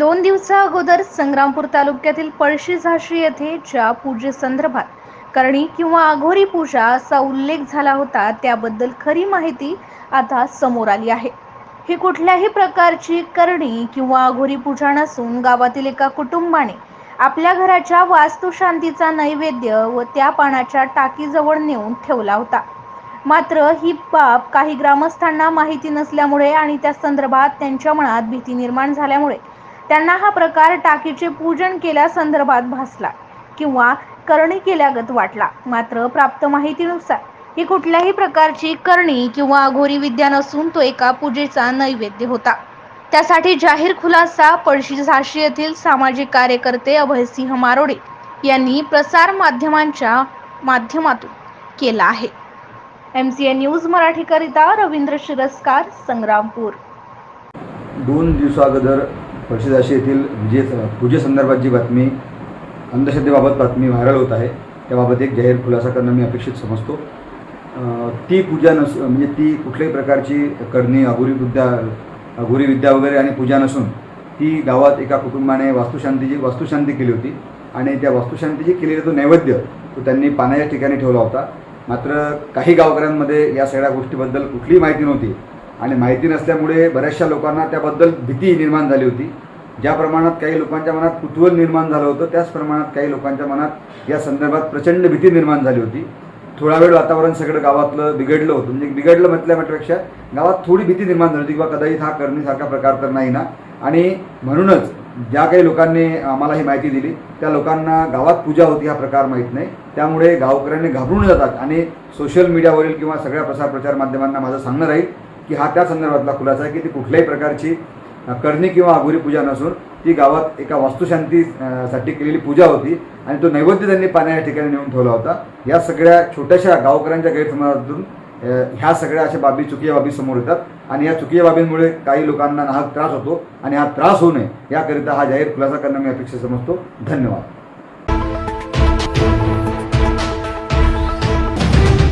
दोन दिवसा अगोदर संग्रामपूर तालुक्यातील पळशी झाशी येथे ज्या पूजेसंदर्भात करणी किंवा आघोरी पूजा असा उल्लेख झाला होता त्याबद्दल खरी माहिती आता समोर आली आहे. ही कुठल्याही प्रकारची करणी किंवा आघोरी पूजा नसून गावातील एका कुटुंबाने आपल्या घराच्या वास्तुशांतीचा नैवेद्य व त्या पाण्याच्या टाकीजवळ नेऊन ठेवला होता. मात्र ही बाब काही ग्रामस्थांना माहिती नसल्यामुळे आणि त्या संदर्भात त्यांच्या मनात भीती निर्माण झाल्यामुळे त्यांना हा प्रकार टाकीचे पूजन केल्यासंदर्भात भासला किंवा करणी केल्यागत वाटला. मात्र प्राप्त माहितीनुसार ही कुठल्याही प्रकारची करणी किंवा अघोरी विद्या नसून तो एका पूजेचा नैवेद्य होता. त्यासाठी जाहीर खुलासा पळशी झाशी येथील सामाजिक कार्यकर्ते अभयसिंह मारोडे यांनी प्रसार माध्यमांच्या माध्यमातून केला आहे. एम सी ए न्यूज मराठीकरिता रवींद्र शिरस्कार संग्रामपूर. दोन दिवसागदर पळशीदाशी येथील विजे पूजेसंदर्भात जी बातमी अंधश्रद्धेबाबत बातमी व्हायरल होत आहे त्याबाबत एक जाहीर खुलासा करणं मी अपेक्षित समजतो. ती पूजा नस म्हणजे ती कुठल्याही प्रकारची करणी अघोरी विद्या अघोरी विद्या वगैरे आणि पूजा नसून ती गावात एका कुटुंबाने वास्तुशांतीची वास्तुशांती केली होती आणि त्या वास्तुशांतीची केलेला तो नैवेद्य तो त्यांनी पाण्याच्या ठिकाणी ठेवला होता. मात्र काही गावकऱ्यांमध्ये या सगळ्या गोष्टीबद्दल कुठलीही माहिती नव्हती. आणि माहिती नसल्यामुळे बऱ्याचशा लोकांना त्याबद्दल भीती निर्माण झाली होती. ज्या प्रमाणात काही लोकांच्या मनात कुतूहल निर्माण झालं होतं त्याच प्रमाणात काही लोकांच्या मनात या संदर्भात प्रचंड भीती निर्माण झाली होती. थोडा वेळ वातावरण सगळं गावातलं बिघडलं होतं. म्हणजे बिघडलं म्हटल्यापेक्षा गावात थोडी भीती निर्माण झाली होती किंवा कदाचित हा करणीसारखा प्रकार तर नाही ना. आणि म्हणूनच ज्या काही लोकांनी आम्हाला ही माहिती दिली त्या लोकांना गावात पूजा होती हा प्रकार माहीत नाही. त्यामुळे गावकऱ्यांनी घाबरून जातात. आणि सोशल मीडियावरील किंवा सगळ्या प्रसार प्रचार माध्यमांना माझं सांगणं राहील की हा त्या संदर्भातला खुलासा आहे की ती कुठल्याही प्रकारची करणी किंवा अघोरी पूजा नसून ती गावात एका वास्तुशांती साठी केलेली पूजा होती आणि तो नैवेद्य त्यांनी पाण्या या ठिकाणी नेऊन ठेवला होता. या सगळ्या छोट्याशा गावकऱ्यांच्या गैरसमजातून ह्या सगळ्या अशा बाबी चुकीच्या बाबी समोर येतात आणि या चुकीच्या बाबींमुळे काही लोकांना नाहक त्रास होतो आणि हा त्रास होऊ नये याकरिता हा जाहीर खुलासा करणं मी अपेक्षित समजतो. धन्यवाद.